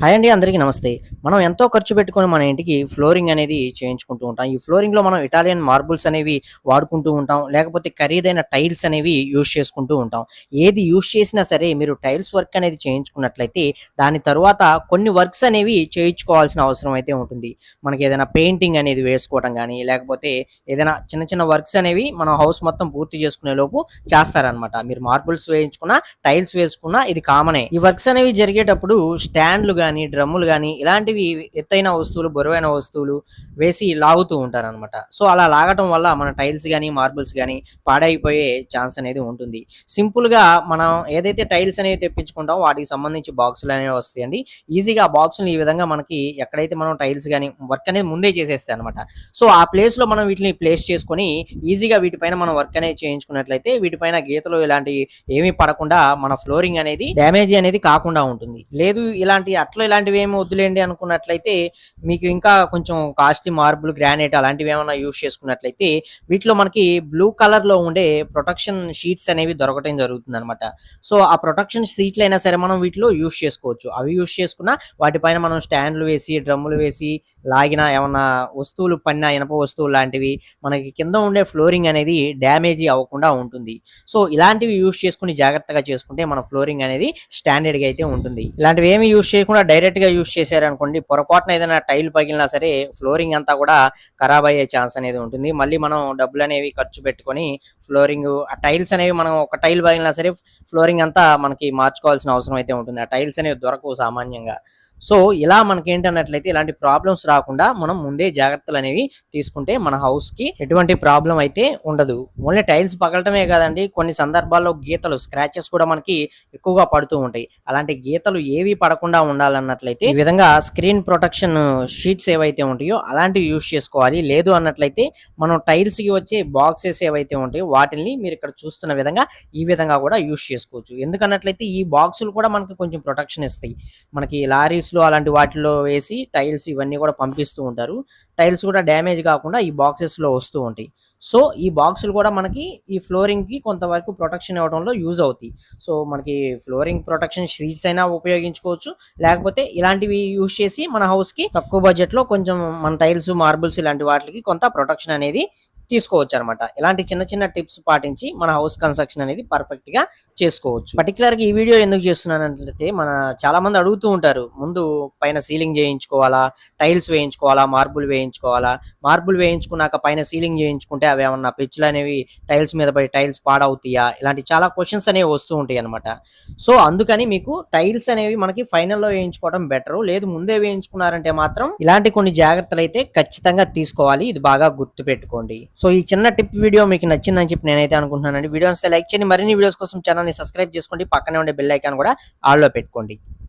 Hi అండి అందరికీ నమస్తే. మనం ఎంతో ఖర్చు పెట్టుకొని మన ఇంటికి ఫ్లోరింగ్ అనేది చేయించుకుంటూ ఉంటాం. ఈ ఫ్లోరింగ్లో మనం ఇటాలియన్ మార్బుల్స్ అనేవి వాడుకుంటూ ఉంటాం. లేకపోతే ఖరీదైన టైల్స్ అనేవి యూజ్ చేసుకుంటూ ఉంటాం. ఏది యూజ్ చేసినా సరే మీరు టైల్స్ వర్క్ అనేది చేయించుకున్నట్లయితే దాని తరువాత కొన్ని వర్క్స్ అనేవి చేయించుకోవాల్సిన అవసరం అయితే ఉంటుంది. మనకి ఏదైనా పెయింటింగ్ అనేది వేసుకోవడం కానీ లేకపోతే ఏదైనా చిన్న చిన్న వర్క్స్ అనేవి మనం హౌస్ మొత్తం పూర్తి చేసుకునే లోపు చేస్తారనమాట మీరు మార్బుల్స్ వేయించుకున్నా టైల్స్ వేసుకున్నా ఇది కామనే. ఈ వర్క్స్ అనేవి జరిగేటప్పుడు స్టాండ్లు కానీ డ్రమ్ములు కానీ ఇలాంటివి ఎత్తైన వస్తువులు బరువైన వస్తువులు వేసి లాగుతూ ఉంటారనమాట సో అలా లాగటం వల్ల మన టైల్స్ కానీ మార్బుల్స్ కానీ పాడైపోయే ఛాన్స్ అనేది ఉంటుంది. సింపుల్గా మనం ఏదైతే టైల్స్ అనేవి తెప్పించుకుంటామో వాటికి సంబంధించి బాక్సులు అనేవి వస్తాయండి. ఈజీగా ఆ బాక్సులు ఈ విధంగా మనకి ఎక్కడైతే మనం టైల్స్ కానీ వర్క్ అనేది ముందే చేసేస్తాయి అనమాట సో ఆ ప్లేస్లో మనం వీటిని ప్లేస్ చేసుకొని ఈజీగా వీటిపైన మనం వర్క్ అనేది చేయించుకున్నట్లయితే వీటిపైన గీతలు ఇలాంటి ఏమీ పడకుండా మన ఫ్లోరింగ్ అనేది డ్యామేజ్ అనేది కాకుండా ఉంటుంది. లేదు ఇలాంటి అట్లా ఇలాంటివి ఏమి వద్దులేండి అనుకున్నట్లయితే మీకు ఇంకా కొంచెం కాస్ట్లీ మార్బుల్ గ్రానైట్ అలాంటివి ఏమైనా యూస్ చేసుకున్నట్లయితే వీటిలో మనకి బ్లూ కలర్లో ఉండే ప్రొటెక్షన్ షీట్స్ అనేవి దొరకటం జరుగుతుంది అనమాట సో ఆ ప్రొటెక్షన్ షీట్లు అయినా సరే మనం వీటిలో యూస్ చేసుకోవచ్చు. అవి యూస్ చేసుకున్న వాటిపైన మనం స్టాండ్లు వేసి డ్రమ్ములు వేసి లాగిన ఏమన్నా వస్తువులు పడిన ఇనప వస్తువులు లాంటివి మనకి కింద ఉండే ఫ్లోరింగ్ అనేది డ్యామేజ్ అవ్వకుండా ఉంటుంది. సో ఇలాంటివి యూస్ చేసుకుని జాగ్రత్తగా చేసుకుంటే మన ఫ్లోరింగ్ అనేది స్టాండర్డ్గా అయితే ఉంటుంది. ఇలాంటివి ఏమి యూస్ చేయకుండా డైరెక్ట్గా యూస్ చేశారనుకోండి పొరపాటున ఏదైనా టైల్ పగిలినా సరే ఫ్లోరింగ్ అంతా కూడా ఖరాబ్ అయ్యే ఛాన్స్ అనేది ఉంటుంది. మళ్ళీ మనం డబ్బులు అనేవి ఖర్చు పెట్టుకొని ఫ్లోరింగ్ ఆ టైల్స్ అనేవి మనం ఒక టైల్ పగిలినా సరే ఫ్లోరింగ్ అంతా మనకి మార్చుకోవాల్సిన అవసరం అయితే ఉంటుంది. ఆ టైల్స్ అనేవి దొరకవు సామాన్యంగా. సో ఇలా మనకి ఏంటన్నట్లయితే ఇలాంటి ప్రాబ్లమ్స్ రాకుండా మనం ముందే జాగ్రత్తలు అనేవి తీసుకుంటే మన హౌస్కి ఎటువంటి ప్రాబ్లం అయితే ఉండదు. ఓన్లీ టైల్స్ పగలటమే కాదండి కొన్ని సందర్భాల్లో గీతలు స్క్రాచెస్ కూడా మనకి ఎక్కువగా పడుతూ ఉంటాయి. అలాంటి గీతలు ఏవి పడకుండా ఉండాలన్నట్లయితే ఈ విధంగా స్క్రీన్ ప్రొటెక్షన్ షీట్స్ ఏవైతే ఉంటాయో అలాంటివి యూస్ చేసుకోవాలి. లేదు అన్నట్లయితే మనం టైల్స్కి వచ్చే బాక్సెస్ ఏవైతే ఉంటాయో వాటిని మీరు ఇక్కడ చూస్తున్న విధంగా ఈ విధంగా కూడా యూజ్ చేసుకోవచ్చు. ఎందుకన్నట్లయితే ఈ బాక్సులు కూడా మనకి కొంచెం ప్రొటెక్షన్ ఇస్తాయి. మనకి లారీస్ లో అలాంటి వాటిలో వేసి టైల్స్ ఇవన్నీ కూడా పంపిస్తూ ఉంటారు. టైల్స్ కూడా డ్యామేజ్ కాకుండా ఈ బాక్సెస్లో వస్తూ ఉంటాయి. సో ఈ బాక్సులు కూడా మనకి ఈ ఫ్లోరింగ్కి కొంతవరకు ప్రొటెక్షన్ ఇవ్వడంలో యూజ్ అవుతాయి. సో మనకి ఫ్లోరింగ్ ప్రొటెక్షన్ షీట్స్ అయినా ఉపయోగించుకోవచ్చు. లేకపోతే ఇలాంటివి యూజ్ చేసి మన హౌస్కి తక్కువ బడ్జెట్లో కొంచెం మన టైల్స్ మార్బుల్స్ ఇలాంటి వాటికి కొంత ప్రొటెక్షన్ అనేది తీసుకోవచ్చు అనమాట ఇలాంటి చిన్న చిన్న టిప్స్ పాటించి మన హౌస్ కన్స్ట్రక్షన్ అనేది పర్ఫెక్ట్గా చేసుకోవచ్చు. పర్టికులర్గా ఈ వీడియో ఎందుకు చేస్తున్నానంటే మన చాలా మంది అడుగుతూ ఉంటారు ముందు పైన సీలింగ్ చేయించుకోవాలా టైల్స్ వేయించుకోవాలా మార్బుల్ వేయించుకోవాలా? మార్బుల్ వేయించుకున్నాక పైన సీలింగ్ చేయించుకుంటే అవి ఏమన్నా పిచ్చులు అనేవి టైల్స్ మీద పడి టైల్స్ పాడవుతాయా? ఇలాంటి చాలా క్వశ్చన్స్ అనేవి వస్తూ ఉంటాయి అనమాట. సో అందుకని మీకు టైల్స్ అనేవి మనకి ఫైనల్లో వేయించుకోవడం బెటర్ లేదు ముందే వేయించుకున్నారంటే మాత్రం ఇలాంటి కొన్ని జాగ్రత్తలు అయితే ఖచ్చితంగా తీసుకోవాలి. ఇది బాగా గుర్తు పెట్టుకోండి సో ఈ చిన్న టిప్ వీడియో మీకు నచ్చిందని చెప్పి నేనైతే అనుకుంటున్నానండి. వీడియోస్ లైక్ చేయండి. మరిన్ని వీడియోస్ కోసం ఛానల్ని సబ్స్క్రైబ్ చేసుకోండి. పక్కనే ఉండే బెల్ ఐకాన్ కూడా ఆల్లో పెట్టుకోండి.